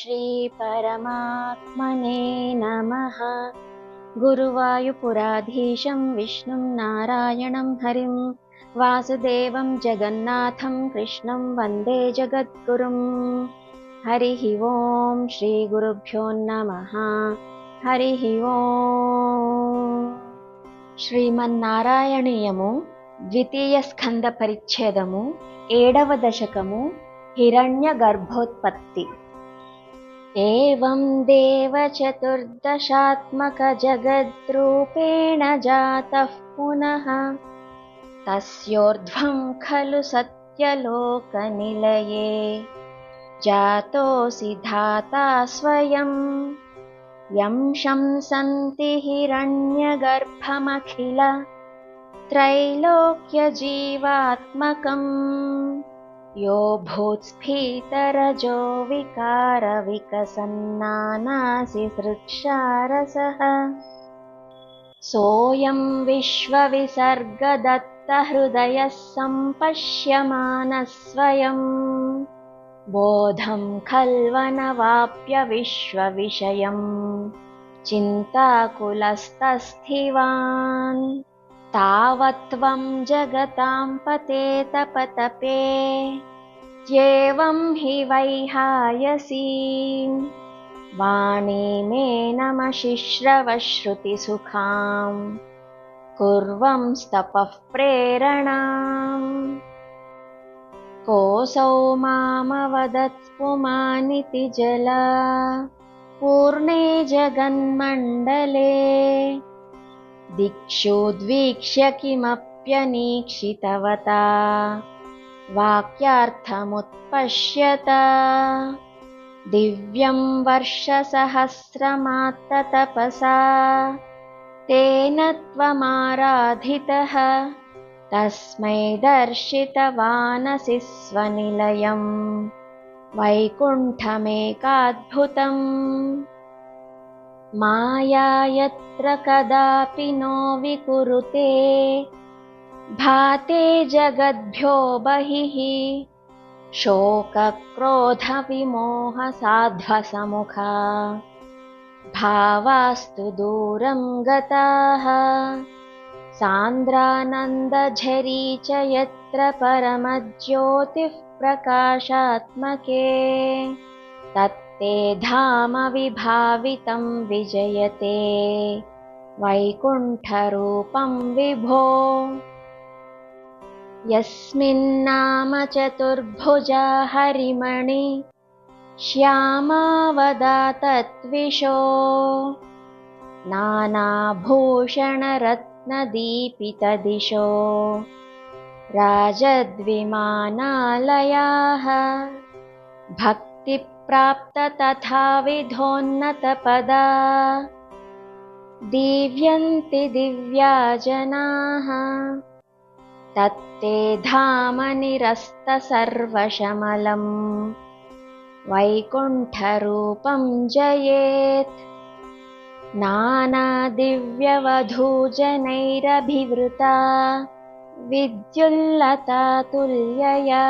श्रीपरमात्मने नमः गुरुवायुपुराधीशं विष्णुं नारायणं हरिं वासुदेवं जगन्नाथं कृष्णं वन्दे जगद्गुरुम् हरिः ओम् श्रीगुरुभ्यो नमः हरिः ओम् శ్రీమన్నారాయణీయము ద్వితీయ స్కంద పరిచ్ఛేదము ఏడవ దశకము హిరణ్య గర్భోత్పత్తి एवं देवचतुर्दशात्मकजगद्रूपेण जातः पुनः। तस्योर्ध्वं खलु सत्यलोकनिलये। जातोऽसि धाता स्वयं। यं शंसन्ति हिरण्यगर्भमखिल। त्रैलोक्यजीवात्मकम्। यो भूत्स्फीतरजो विकारविकसन्नानासि सृक्षारसः। सोऽयं विश्वविसर्गदत्तहृदयः सम्पश्यमानः स्वयम् खल्वनवाप्य विश्वविषयम् चिन्ताकुलस्तस्थिवान्। तावत्त्वं जगतां पतेतपतपे त्येवं हि वैहायसी वाणी मे नमशिश्रवश्रुतिसुखाम् कुर्वंस्तपः प्रेरणाम्। कोऽसौ मामवदत्पुमानिति जला। पूर्णे जगन्मण्डले। दिक्षुद्वीक्ष्य किमप्यनीक्षितवता वाक्यार्थमुत्पश्यत। दिव्यं वर्षसहस्रमात्ततपसा तेन त्वमाराधितः। तस्मै दर्शितवानसि स्वनिलयम्। वैकुण्ठमेकाद्भुतम्। माया यत्र कदापि नो विकुरुते भाते जगद्भ्यो बहिः शोकक्रोधविमोहसाध्वसमुखा। भावास्तु दूरं गताः। सान्द्रानन्दझरी च यत्र परमज्योतिः प्रकाशात्मके तत्ते धाम विभावितं विजयते। वैकुण्ठरूपं विभो यस्मिन्नाम चतुर्भुजा हरिमणि श्यामावदातत्विषो नानाभूषणरत् नदीपितदिशो राजद्विमानालयाः भक्तिप्राप्त तथाविधोन्नतपदा दीव्यन्ति दिव्या जनाः तत्ते धामनिरस्तसर्वशमलम्। वैकुण्ठरूपं जयेत्। नानादिव्यवधूजनैरभिवृता। विद्युल्लता तुल्यया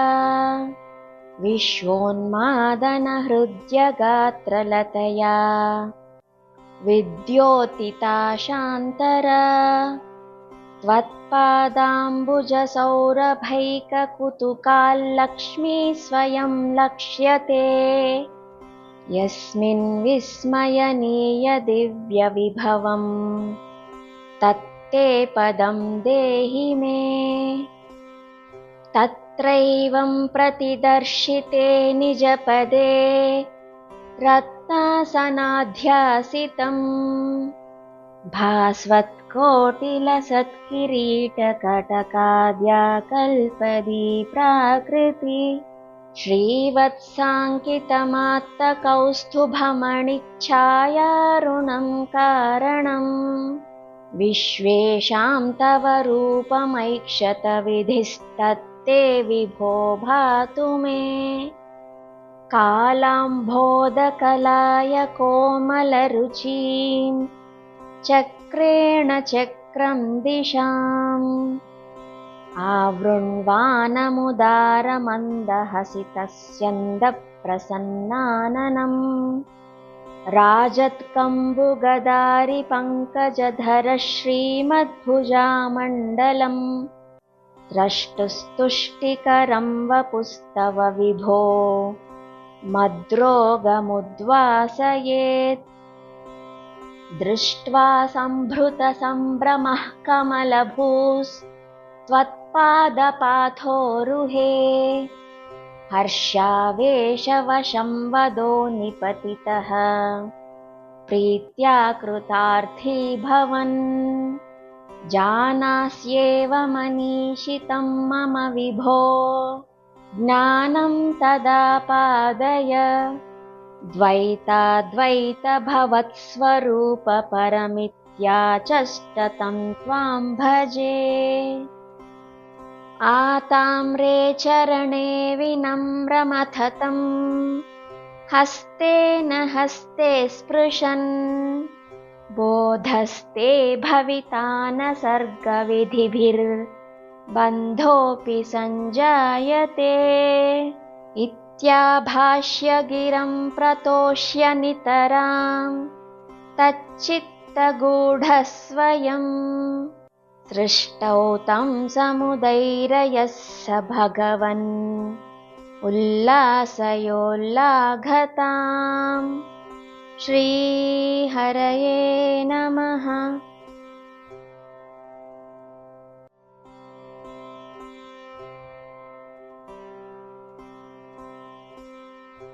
विश्वोन्मादनहृद्यगात्रलतया। विद्योतिता शान्तरा त्वत्पादाम्बुजसौरभैककुतुकाल्लक्ष्मी स्वयं लक्ष्यते। यस्मिन् विस्मयनीयदिव्यविभवम्। तत्ते पदं देहि मे। तत्रैवं प्रतिदर्शिते निजपदे। रत्नासनाध्यासितम् भास्वत्कोटिलसत्किरीटकटकाद्याकल्पदी प्राकृति श्रीवत्साङ्कितमात्तकौस्तुभमणिच्छायारुणं कारणम्। विश्वेषां तव रूपमैक्षतविधिस्तत्ते विभो भातु मे। कालाम्भोदकलाय कोमलरुचिं चक्रेण चक्रं दिशाम्। आवृण्वानमुदारमन्दहसितस्यन्दः प्रसन्नाननम् राजत्कम्बुगदारिपङ्कजधर श्रीमद्भुजामण्डलम् द्रष्टुस्तुष्टिकरं वपुस्तव विभो। मद्रोगमुद्वासयेत् दृष्ट्वा सम्भृतसम्भ्रमः कमलभूस्त्वत्पादपाथोरुहे हर्षावेशवशं वदो निपतितः। प्रीत्या कृतार्थी भवन्। जानास्येव मनीषितं मम विभो। ज्ञानं तदा पादय द्वैताद्वैतभवत्स्वरूपपरमित्याचष्टतं त्वां भजे। आताम्रे चरणे विनम्रमथतं हस्तेन हस्ते स्पृशन्। बोधस्ते भविता न सर्गविधिभिर्बन्धोऽपि सञ्जायते इत्याभाष्यगिरं प्रतोष्य नितरां तच्चित्तगूढस्वयम् सृष्टौ तं समुदैरयः स भगवन्। उल्लासयोल्लाघताम्। श्रीहरये नमः